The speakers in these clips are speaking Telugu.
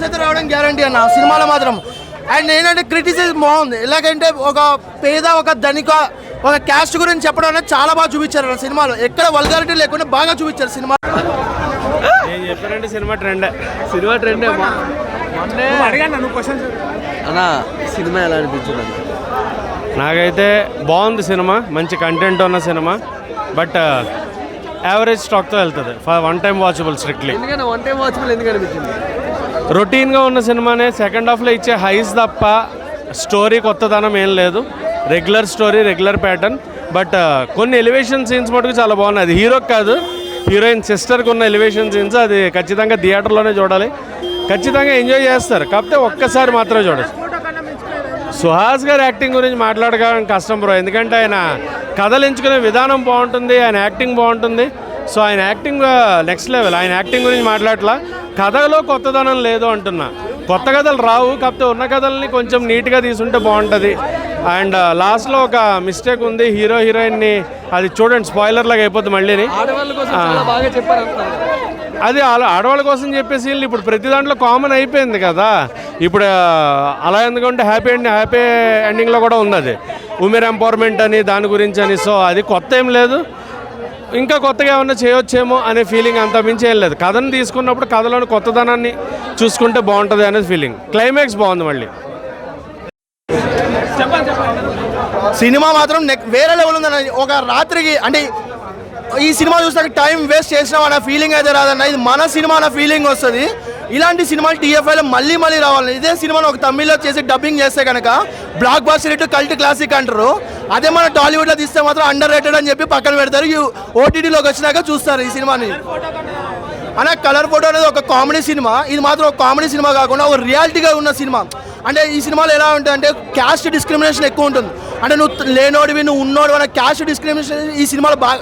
అయితే రావడం గ్యారంటీ అన్న సినిమాలో మాత్రం. అండ్ ఏంటంటే క్రిటిసిజం బాగుంది. ఎలాగంటే ఒక పేద ఒక ధనిక ఒక క్యాస్ట్ గురించి చెప్పడం అనేది చాలా బాగా చూపించారు అన్న సినిమాలో. ఎక్కడ వల్గారిటీ లేకుండా బాగా చూపించారు సినిమా. నేను చెప్పానంటే సినిమా ట్రెండ్. సినిమా ట్రెండ్ అన్న సినిమా ఎలా అనిపించింది నాకైతే బాగుంది సినిమా మంచి కంటెంట్ ఉన్న సినిమా. బట్ యావరేజ్ స్టాక్తో వెళ్తుంది. For one time watchable strictly ఎందుకని వన్ టైం వాచబుల్ ఎందుకు అనిపించింది? రొటీన్గా ఉన్న సినిమానే సెకండ్ హాఫ్లో ఇచ్చే హైస్ తప్ప స్టోరీ కొత్తదనం ఏం లేదు. Regular story regular pattern. But కొన్ని ఎలివేషన్ సీన్స్ మటుకు చాలా బాగున్నాయి. అది హీరోకి కాదు హీరోయిన్ సిస్టర్కి ఉన్న ఎలివేషన్ సీన్స్ అది ఖచ్చితంగా థియేటర్లోనే చూడాలి. ఖచ్చితంగా ఎంజాయ్ చేస్తారు. కాకపోతే ఒక్కసారి మాత్రమే చూడచ్చు. సుహాస్ గారి యాక్టింగ్ గురించి మాట్లాడడం కష్టం బ్రో. ఎందుకంటే ఆయన కథలు ఎంచుకునే విధానం బాగుంటుంది ఆయన యాక్టింగ్ బాగుంటుంది. సో ఆయన యాక్టింగ్ నెక్స్ట్ లెవెల్. ఆయన యాక్టింగ్ గురించి మాట్లాడట్లా. కథలో కొత్తదనం లేదు అంటున్నా. కొత్త కథలు రావు కాకపోతే ఉన్న కథల్ని కొంచెం నీట్గా తీసుంటే బాగుంటుంది అండ్ లాస్ట్లో ఒక మిస్టేక్ ఉంది హీరో హీరోయిన్ని అది చూడండి స్పాయిలర్ లాగా అయిపోతుంది మళ్ళీని. అది ఆడ- ఆడవాళ్ళ కోసం చెప్పేసి వీళ్ళు ఇప్పుడు ప్రతి దాంట్లో కామన్ అయిపోయింది కదా. ఇప్పుడు అలా ఎందుకంటే హ్యాపీ ఎండ్ హ్యాపీ ఎండింగ్లో కూడా ఉంది అది. ఉమెన్ ఎంపవర్మెంట్ అని దాని గురించి అని సో అది కొత్త ఏం లేదు. ఇంకా కొత్తగా ఏమన్నా చేయొచ్చేమో అనే ఫీలింగ్ అంత మించి ఏం లేదు. కథను తీసుకున్నప్పుడు కథలోని కొత్తదనాన్ని చూసుకుంటే బాగుంటుంది అనేది ఫీలింగ్ క్లైమాక్స్ బాగుంది మళ్ళీ. సినిమా మాత్రం నెక్ వేరే లెవెల్ ఉందన్న ఒక రాత్రికి అంటే ఈ సినిమా చూసాక టైం వేస్ట్ చేసినాం అన్న ఫీలింగ్ అయితే రాదన్న. ఇది మన సినిమా అన్న ఫీలింగ్ వస్తుంది. ఇలాంటి సినిమాలు టీఎఫ్ఐలో మళ్ళీ మళ్ళీ రావాలి. ఇదే సినిమాను ఒక తమిళ్ళో చేసి డబ్బింగ్ చేస్తే కనుక బ్లాక్ బాస్టర్ ఇటు కల్ట్ క్లాసిక్ అంటారు. అదే మన టాలీవుడ్లో తీస్తే మాత్రం అండర్ రేటెడ్ అని చెప్పి పక్కన పెడతారు. ఓటీటీలోకి వచ్చినాక చూస్తారు ఈ సినిమాని. అన్న కలర్ ఫోటో అనేది ఒక కామెడీ సినిమా. ఇది మాత్రం ఒక కామెడీ సినిమా కాకుండా ఒక రియాలిటీగా ఉన్న సినిమా. అంటే ఈ సినిమాలో ఎలా ఉంటుంది అంటే క్యాస్ట్ డిస్క్రిమినేషన్ ఎక్కువ ఉంటుంది. అంటే నువ్వు లేనోడివి నువ్వు ఉన్నోడు అనే క్యాస్ట్ డిస్క్రిమినేషన్ ఈ సినిమాలో బాగా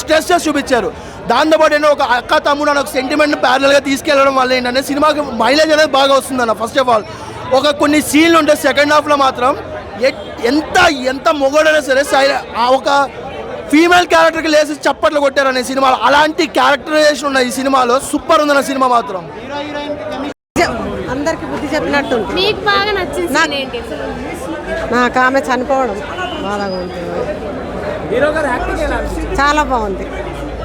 స్ట్రెస్ చూపించారు. చూపించారు దాంతోపాటు ఏంటో ఒక అక్క తమ్ముడు అనే ఒక సెంటిమెంట్ ప్యారల్గా తీసుకెళ్ళడం వల్ల ఏంటంటే సినిమాకి మైలేజ్ అనేది బాగా వస్తుంది అన్న ఫస్ట్ ఆఫ్ ఆల్ ఒక కొన్ని సీన్లు ఉంటాయి సెకండ్ హాఫ్లో మాత్రం ఎంత ఎంత మొగోడైనా సరే సై- ఆ ఒక ఫీమేల్ క్యారెక్టర్కి లేసి చప్పట్లు కొట్టారనే సినిమాలో అలాంటి క్యారెక్టరైజేషన్ ఉన్న ఈ సినిమాలో సూపర్ ఉందన్న సినిమా మాత్రం. అందరికి బుద్ధి చెప్పినట్టు ఉంది. మీకు బాగా అసలు నాకు ఆమె చనిపోవడం బాధగా ఉంటుంది. హీరో గారు యాక్టింగ్ ఎలా అనిపించింది? చాలా బాగుంది.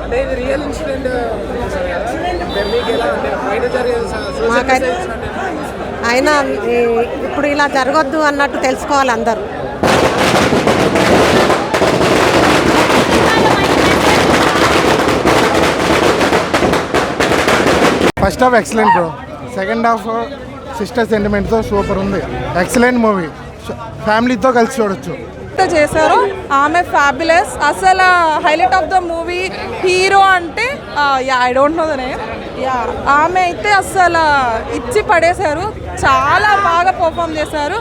అంటే ఇది రియల్ ఇన్సిడెంట్ మీకు ఎలా అంటే బయట జరిగే మాకైతే అయినా ఈ- ఇప్పుడు ఇలా జరగొద్దు అన్నట్టు తెలుసుకోవాలి అందరూ. First half excellent bro second half sister సెంటిమెంట్తో super ఉంది. ఎక్సలెంట్ మూవీ ఫ్యామిలీతో కలిసి చూడొచ్చు. చేశారు ఆమె ఫ్యాబులస్. అసలు highlight of the movie hero అంటే yeah I don't know the name yeah ఆమె అయితే అసలు ఇచ్చి పడేశారు. చాలా బాగా పర్ఫామ్ చేశారు.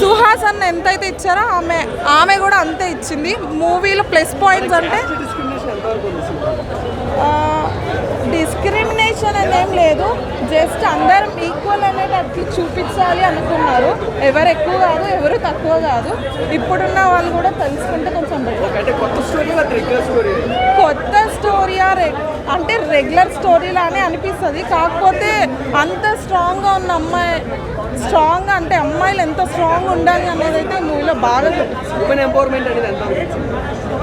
సుహాస్ అన్న ఎంతైతే ఇచ్చారో ఆమె ఆమె కూడా అంతే ఇచ్చింది. మూవీలో ప్లస్ పాయింట్స్ అంటే డిస్క్రిమినేషన్ అని ఏం లేదు. జస్ట్ అందరం ఈక్వల్ అనేది అట్లా చూపించాలి అనుకున్నారు. ఎవరు ఎక్కువ కాదు ఎవరు తక్కువ కాదు. ఇప్పుడున్న వాళ్ళు కూడా తెలుసుకుంటే కొంచెం కొత్త స్టోరీ అంటే రెగ్యులర్ స్టోరీ లానే అనిపిస్తుంది. కాకపోతే అంత స్ట్రాంగ్గా ఉన్న అమ్మాయి స్ట్రాంగ్ అంటే అమ్మాయిలు ఎంత స్ట్రాంగ్ ఉండాలి అనేది అయితే మూవీలో బాగా ఉమెన్ ఎంపవర్మెంట్ అనేది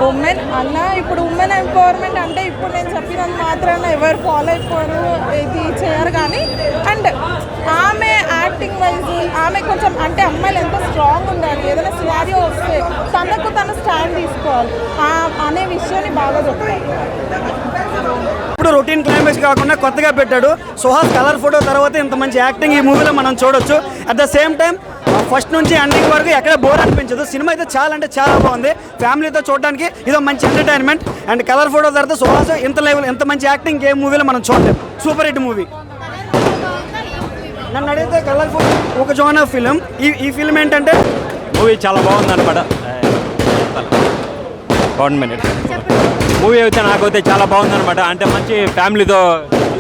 ఉమెన్ అన్న ఇప్పుడు ఉమెన్ ఎంపవర్మెంట్ అంటే ఇప్పుడు నేను చెప్పినంత మాత్రాన ఎవరు ఫాలో అయిపోరు ఇది చేయరు కానీ అండ్ ఆమె యాక్టింగ్ వైజ్ ఆమె కొంచెం అంటే అమ్మాయిలు ఎంత స్ట్రాంగ్ ఉండాలి ఏదైనా సినారియో వస్తే తనకు తను స్టాండ్ తీసుకోవాలి ఆ- అనే విషయాన్ని బాగా చెప్తాను ఇప్పుడు రొటీన్ క్లైమాక్స్ కాకుండా కొత్తగా పెట్టాడు. సుహాస్ కలర్ ఫోటో తర్వాత ఇంత మంచి యాక్టింగ్ ఈ మూవీలో మనం చూడొచ్చు. At the same time first నుంచి ఎండింగ్ వరకు ఎక్కడ బోర్ అనిపించదు. సినిమా అయితే చాలా అంటే చాలా బాగుంది. ఫ్యామిలీతో చూడడానికి ఇదో మంచి ఎంటర్టైన్మెంట్ అండ్ కలర్ ఫోటో తర్వాత సుహాస్ ఇంత లెవెల్ ఇంత మంచి యాక్టింగ్ ఏ మూవీలో మనం చూడలేం. సూపర్ హిట్ మూవీ నన్ను అడిగితే కలర్ ఫోటో ఒక జోన్ ఆఫ్ ఫిలిం ఈ ఈ ఫిలిం ఏంటంటే? మూవీ చాలా బాగుంది అనమాట వన్ మినిట్ మూవీ అయితే నాకైతే చాలా బాగుందన్నమాట. అంటే మంచి ఫ్యామిలీతో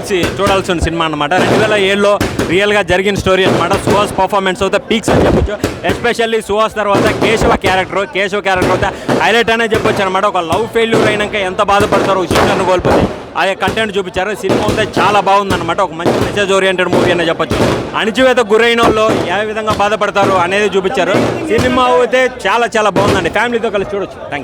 చూసి చూడాల్సిన సినిమా అనమాట రెండు వేల ఏడులో రియల్గా జరిగిన స్టోరీ అనమాట సుహాస్ పర్ఫార్మెన్స్ అయితే పీక్స్ అని చెప్పొచ్చు. ఎస్పెషల్లీ సుహాస్ తర్వాత కేశవ క్యారెక్టర్ కేశవ క్యారెక్టర్ అయితే హైలైట్ అనే చెప్పొచ్చు అనమాట ఒక లవ్ ఫెయిల్యూర్ అయినాక ఎంత బాధపడతారో సిస్టర్ను కోల్పోతే. అదే కంటెంట్ చూపించారు. సినిమా అయితే చాలా బాగుందన్నమాట ఒక మంచి మెసేజ్ ఓరియంటెడ్ మూవీ అనే చెప్పొచ్చు. అణిచివేత గురైన వాళ్ళు ఏ విధంగా బాధపడతారు అనేది చూపించారు. సినిమా అయితే చాలా చాలా బాగుందండి. ఫ్యామిలీతో కలిసి చూడొచ్చు. థ్యాంక్